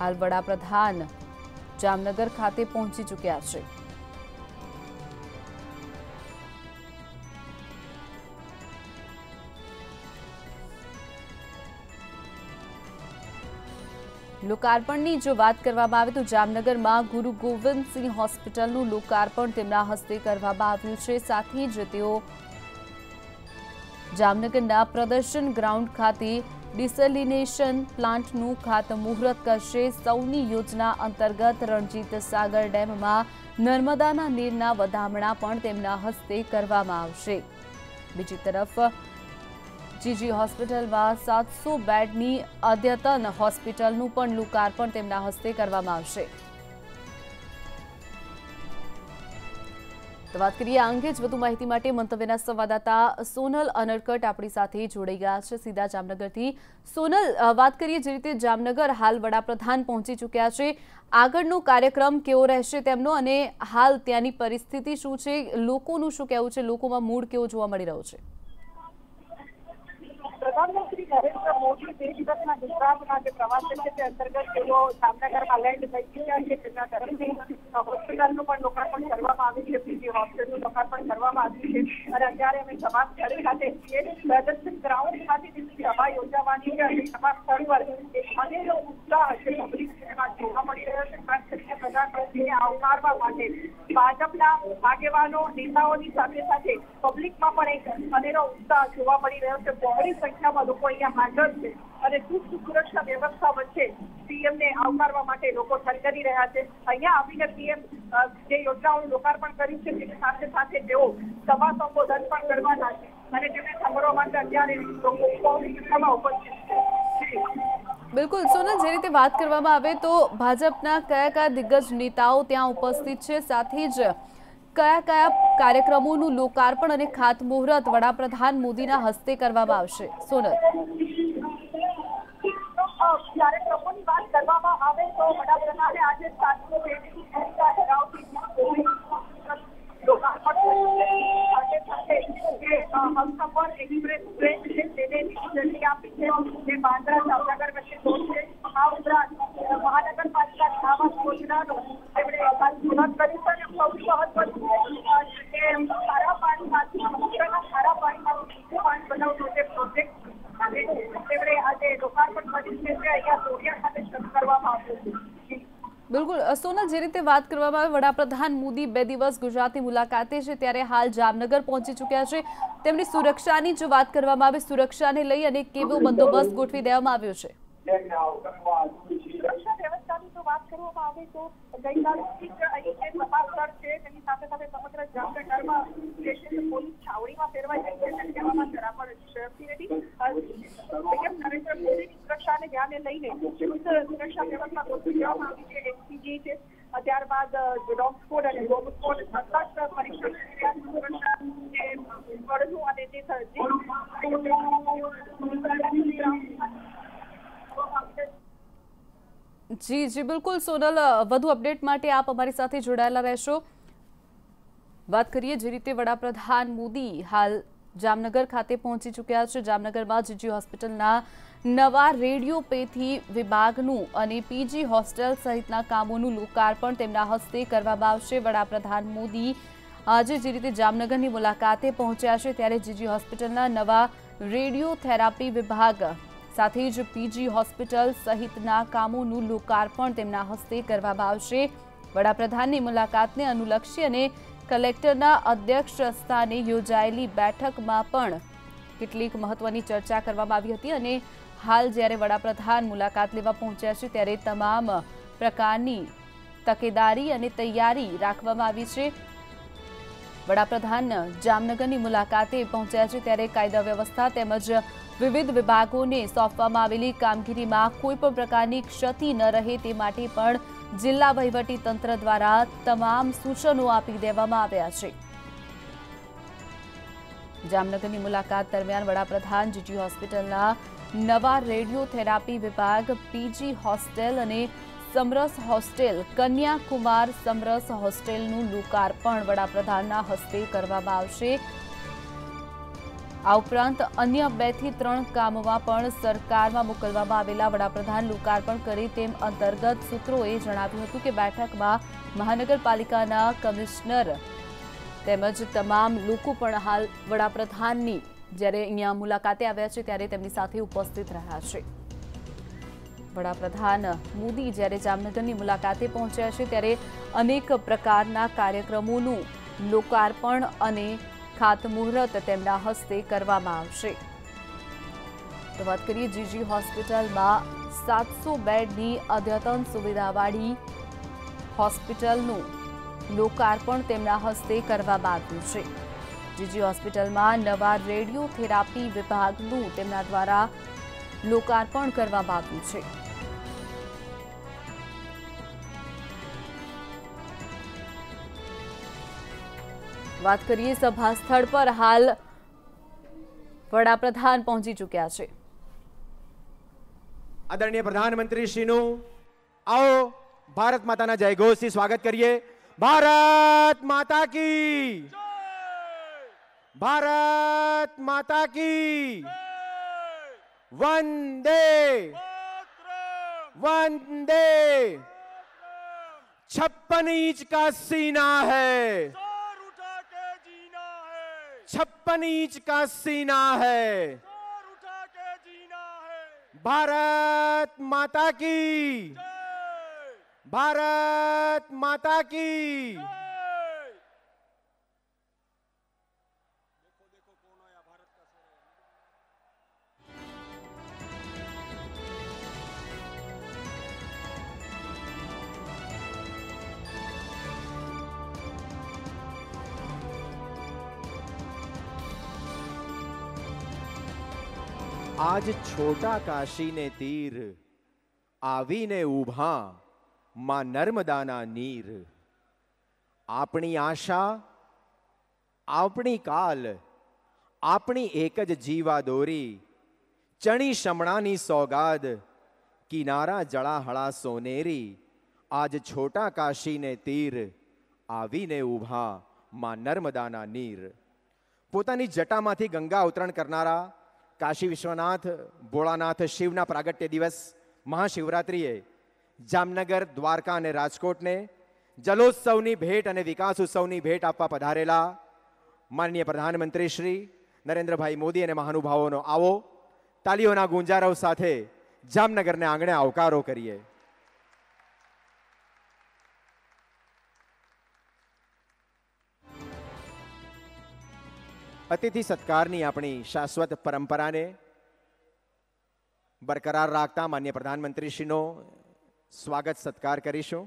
હાલ વડાપ્રધાન જામનગર ખાતે પહોંચી ચૂક્યા છે. લોકાર્પણની જો વાત કરવામાં આવે તો જામનગરમાં ગુરુ ગોવિંદસિંહ હોસ્પિટલનું લોકાર્પણ તેમના હસ્તે કરવામાં આવ્યું છે. સાથે જ તેઓ જામનગરના પ્રદર્શન ગ્રાઉન્ડ ખાતે ડિસેલિનેશન પ્લાન્ટનું ખાતમુહૂર્ત કરશે સૌની યોજના અંતર્ગત રણજીત સાગર ડેમમાં નર્મદાના નીરના વધામણા પણ તેમના હસ્તે કરવામાં આવશે. બીજી તરફ, જીજી હોસ્પિટલમાં સાતસો બેડની અદ્યતન હોસ્પિટલનું પણ લોકાર્પણ તેમના હસ્તે કરવામાં આવશે. તો વાત કરીએ આ અંગે જ વધુ માહિતી માટે મંતવ્યના સંવાદદાતા સોનલ અનરકટ આપણી સાથે જોડાઈ ગયા છે. સીધા જામનગરથી. સોનલ વાત કરીએ જે રીતે જામનગર હાલ વડાપ્રધાન પહોંચી ચૂક્યા છે. આગળનો કાર્યક્રમ કેવો રહેશે તેમનો અને હાલ ત્યાંની પરિસ્થિતિ શું છે? લોકોનું શું કહેવું છે? લોકોમાં મૂડ કેવો જોવા મળી રહ્યો છે? નરેન્દ્ર મોદી જે છે તે અંતર્ગત તેઓ જામનગરમાં લેન્ડ થઈ ચૂક્યા છે. પણ લોકાર્પણ કરવામાં આવ્યું છે. પીજી હોસ્પિટલનું લોકાર્પણ કરવામાં આવ્યું છે. અને અત્યારે અમે સમાજ સ્થળ ખાતે છીએ. પ્રદર્શન ગ્રાઉન્ડ ખાતે સભા યોજાવાની છે, અને સમાજ સ્થળ પર એક અનેરો ઉત્સાહ છે. પબ્લિક જોવા મળી રહ્યો છે. ખાસ આવકારવા માટે ભાજપના આગેવાનો, નેતાઓની સાથે સાથે પબ્લિકમાં પણ એક અનેરો ઉત્સાહ જોવા મળી રહ્યો છે. બહોળી સંખ્યામાં લોકો અહીંયા હાજર છે અને ચુસ્ત સુરક્ષા વ્યવસ્થા વચ્ચે સીએમ ને આવકારવા માટે લોકો થનગની રહ્યા છે. અહીંયા આવીને પીએમ જે યોજનાઓનું લોકાર્પણ કર્યું છે, તેની સાથે સાથે તેઓ સભા સંબોધન પણ કરવાના છે અને તેમને સાંભળવા માટે અત્યારે લોકો સંખ્યામાં ઉપસ્થિત બિલકુલ. સોનલ, જે રીતે વાત કરવામાં આવે તો ભાજપના કયા કયા દિગ્ગજ નેતાઓ ત્યાં ઉપસ્થિત છે? સાથે જ કયા કયા કાર્યક્રમોનું લોકાર્પણ અને ખાતમુહૂર્ત વડાપ્રધાન મોદીના હસ્તે કરવામાં આવશે? સોનલ. એક્સપ્રેસ ટ્રેન છે, તેને આપી છે. જે બાંદ્રા જામનગર વચ્ચે દોડશે આ ઉપરાંત મહાનગરપાલિકાની આવાસ યોજનાનું તેમણે ખાતમુહૂર્ત કર્યું છે અને સૌથી મહત્વનું અ, કે ખારા પાણીમાંથી સમુદ્રના ખારા પાણીમાંથી મીઠું પાણી બનાવવાનો જે પ્રોજેક્ટ છે તેમણે આજે લોકાર્પણ કર્યું છે તે અહીંયા સોડિયા ખાતે શરૂ કરવામાં આવ્યું છે. બિલકુલ. સોનલ જે રીતે વાત કરવામાં આવે વડાપ્રધાન મોદી બે દિવસ ગુજરાતની મુલાકાતે છે. ત્યારે હાલ જામનગર પહોંચી ચૂક્યા છે. તેમની સુરક્ષાની જો વાત કરવામાં આવે સુરક્ષાને લઈ અને કેવો બંદોબસ્ત ગોઠવી દેવામાં આવ્યો છે. સુરક્ષા વ્યવસ્થાની જો વાત કરવામાં આવે તો ગઈકાલે સ્થળ છે તેની સાથે સાથે સમગ્ર જામનગરમાં પોલીસ છાવણીમાં ફેરવાઈ ગઈ છે નરેન્દ્ર મોદીની સુરક્ષાને ધ્યાને લઈને ચુસ્ત સુરક્ષા વ્યવસ્થા ગોઠવી દેવામાં આવી છે. એસપીજી છે. ત્યારબાદ ડોગ સ્કોડ અને ડોગ સ્કોડ સતત પરીક્ષણ સુરક્ષા અને જી જી બિલકુલ. સોનલ વધુ અપડેટ માટે આપ અમારી સાથે જોડાયેલા રહેશો. વાત કરીએ જે રીતે વડાપ્રધાન મોદી હાલ જામનગર ખાતે પહોંચી ચૂક્યા છે. જામનગરમાં જીજી હોસ્પિટલના નવા રેડિયોપેથી વિભાગનું અને પીજી હોસ્ટેલ સહિતના કામોનું લોકાર્પણ તેમના હસ્તે કરવામાં આવશે. વડાપ્રધાન મોદી આજે જે રીતે જામનગરની મુલાકાતે પહોંચ્યા છે, ત્યારે જીજી હોસ્પિટલના નવા રેડિયોથેરાપી વિભાગ સાથે જ પીજી હોસ્પિટલ સહિતના કામોનું લોકાર્પણ તેમના હસ્તે કરવામાં આવશે. વડાપ્રધાનની મુલાકાતને અનુલક્ષી અને કલેક્ટરના અધ્યક્ષ સ્થાને યોજાયેલી બેઠકમાં પણ કેટલીક મહત્વની ચર્ચા કરવામાં આવી હતી અને હાલ જ્યારે વડાપ્રધાન મુલાકાત લેવા પહોંચ્યા છે, ત્યારે તમામ પ્રકારની તકેદારી અને તૈયારી રાખવામાં આવી છે. વડાપ્રધાન જામનગરની મુલાકાતે પહોંચ્યા છે, ત્યારે કાયદા વ્યવસ્થા તેમજ વિવિધ વિભાગોને સોંપવામાં આવેલી કામગીરીમાં કોઈ પણ પ્રકારની ક્ષતિ ન રહે તે માટે પણ જિલ્લા વહીવટી તંત્ર દ્વારા તમામ સૂચનો આપી દેવામાં આવ્યા છે. જામનગરની મુલાકાત દરમિયાન વડાપ્રધાન જીજી હોસ્પિટલના નવા રેડિયોથેરાપી વિભાગ, પીજી હોસ્ટેલ અને સમરસ હોસ્ટેલ, કન્યાકુમાર સમરસ હોસ્ટેલનું લોકાર્પણ વડાપ્રધાનના હસ્તે કરવામાં આવશે. આ ઉપરાંત અન્ય બેથી ત્રણ કામોમાં પણ સરકારમાં મોકલવામાં આવેલા વડાપ્રધાન લોકાર્પણ કરી તેમ અંતર્ગત સૂત્રોએ જણાવ્યું હતું કે બેઠકમાં મહાનગરપાલિકાના કમિશનર તેમજ તમામ લોકો પણ હાલ વડાપ્રધાનની જ્યારે અહીંયા મુલાકાતે આવ્યા છે ત્યારે તેમની સાથે ઉપસ્થિત રહ્યા છે. વડાપ્રધાન મોદી જ્યારે જામનગરની મુલાકાતે પહોંચ્યા છે ત્યારે અનેક પ્રકારના કાર્યક્રમોનું લોકાર્પણ અને ખાતમુહૂર્ત તેમના હસ્તે કરવામાં આવશે. તો વાત કરીએ જીજી હોસ્પિટલમાં સાતસો બેડની અદ્યતન સુવિધાવાળી હોસ્પિટલનું લોકાર્પણ તેમના હસ્તે કરવામાં આવ્યું છે. જીજી હોસ્પિટલમાં નવા રેડિયોથેરાપી વિભાગનું તેમના દ્વારા લોકાર્પણ કરવામાં આવ્યું છે. વાત કરીએ સભા પર, હાલ વડાપ્રધાન પહોંચી ચૂક્યા છે. આદરણીય પ્રધાનમંત્રી શ્રીનું આવો ભારત માતાના જયઘોષથી સ્વાગત કરીએ. ભારત માતા કી भारत माता की। वंदे। वंदे। छप्पन इंच का सीना है। छप्पन इंच का सीना है। भारत माता की। भारत माता की। આજ છોટા કાશીને તીર, આવીને ઊભા માં નર્મદાના નીર. આપણી આશા, આપણી કાલ, આપણી એક જ જીવા દોરી, ચણી શમણાની સોગાદ, કિનારા જળાહળા સોનેરી, આજ છોટા કાશીને તીર, આવીને ઊભા માં નર્મદાના નીર. પોતાની જટામાંથી ગંગા અવતરણ કરનારા કાશી વિશ્વનાથ, ભોળાનાથ શિવના પ્રાગટ્ય દિવસ મહાશિવરાત્રિએ જામનગર, દ્વારકા અને રાજકોટને જલોત્સવની ભેટ અને વિકાસ ઉત્સવની ભેટ આપવા પધારેલા માનનીય પ્રધાનમંત્રી શ્રી નરેન્દ્રભાઈ મોદી અને મહાનુભાવોનો આવો. તાલીઓના ગુંજારવ સાથે જામનગરને આંગણે આવકારો કરીએ. અતિથિ સત્કારની આપણી શાશ્વત પરંપરાને બરકરાર રાખતા માન્ય પ્રધાનમંત્રીશ્રીનો સ્વાગત સત્કાર કરીશું.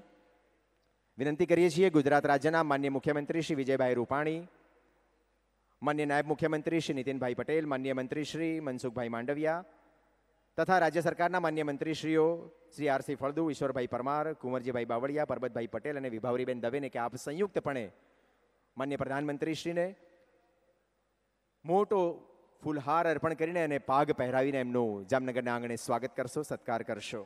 વિનંતી કરીએ છીએ ગુજરાત રાજ્યના માન્ય મુખ્યમંત્રી શ્રી વિજયભાઈ રૂપાણી, માન્ય નાયબ મુખ્યમંત્રી શ્રી નીતિનભાઈ પટેલ, માન્ય મંત્રી શ્રી મનસુખભાઈ માંડવિયા તથા રાજ્ય સરકારના માન્ય મંત્રીશ્રીઓ શ્રી આરસી ફળદુ, ઈશ્વરભાઈ પરમાર, કુંવરજીભાઈ બાવળિયા, પરબતભાઈ પટેલ અને વિભાવરીબેન દવેને કે આપ સંયુક્તપણે માન્ય પ્રધાનમંત્રીશ્રીને મોટો ફૂલહાર અર્પણ કરીને અને પાગ પહેરાવીને એમનું જામનગરના આંગણે સ્વાગત કરશો, સત્કાર કરશો.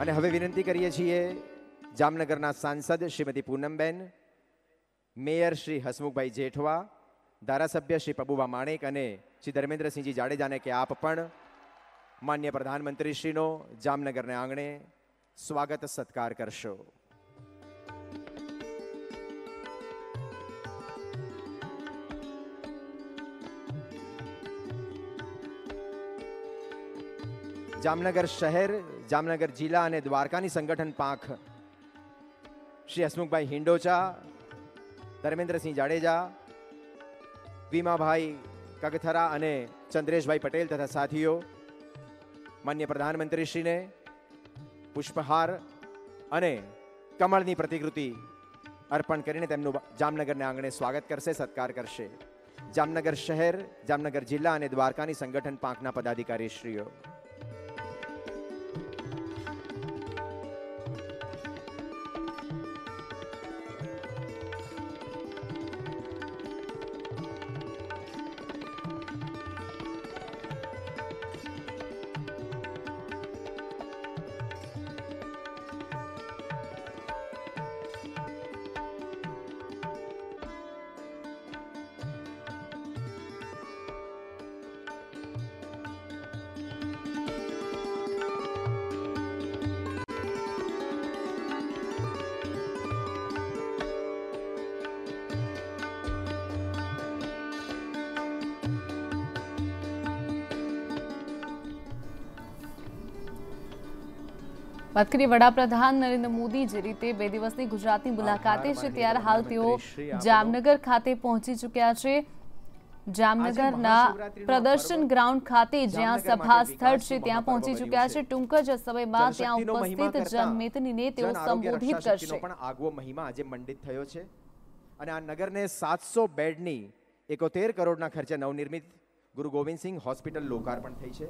અને હવે વિનંતી કરીએ છીએ જામનગરના સાંસદ શ્રીમતી પૂનમબેન, મેયર શ્રી હસમુખભાઈ જેઠવા, ધારાસભ્ય શ્રી પબુભા માણેક અને શ્રી ધર્મેન્દ્રસિંહજી જાડેજાને કે આપ પણ માન્ય પ્રધાનમંત્રીશ્રીનો જામનગરને આંગણે સ્વાગત સત્કાર કરશો. જામનગર શહેર, જામનગર જિલ્લા અને દ્વારકાની સંગઠન પાંખ શ્રી હસમુખભાઈ હિંડોચા, ધર્મેન્દ્રસિંહ જાડેજા, ભીમાભાઈ કગથરા અને ચંદ્રેશભાઈ પટેલ તથા સાથીઓ, માન્ય પ્રધાનમંત્રીશ્રીને પુષ્પહાર અને કમળની પ્રતિકૃતિ અર્પણ કરીને તેમનું જામનગરને આંગણે સ્વાગત કરશે, સત્કાર કરશે. જામનગર શહેર, જામનગર જિલ્લા અને દ્વારકાની સંગઠન પાંખના પદાધિકારીશ્રીઓ. વાત કરીએ વડાપ્રધાન નરેન્દ્ર મોદી જે રીતે બે દિવસની ગુજરાતની મુલાકાતે છે ત્યારે હાલ તેઓ જામનગર ખાતે પહોંચી ચૂક્યા છે. જામનગરના પ્રદર્શન ગ્રાઉન્ડ ખાતે જ્યાં સભા સ્થળ છે ત્યાં પહોંચી ચૂક્યા છે. ટૂંક જ સમયમાં ત્યાં ઉપસ્થિત જનમેદનીને તેઓ સંબોધિત કરશે. આગવો મહિમા આજે મંડિત થયો છે. અને આ નગરને સાતસો બેડની એકોતેર કરોડના ખર્ચે નવનિર્મિત ગુરુ ગોવિંદસિંહ હોસ્પિટલ લોકાર્પણ થઈ છે.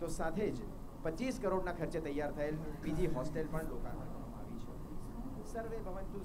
તો સાથે જ પચીસ કરોડના ખર્ચે તૈયાર થયેલ બીજી હોસ્ટેલ પણ લોકાર્પણ કરવામાં આવી છે. સર્વે ભવંતુ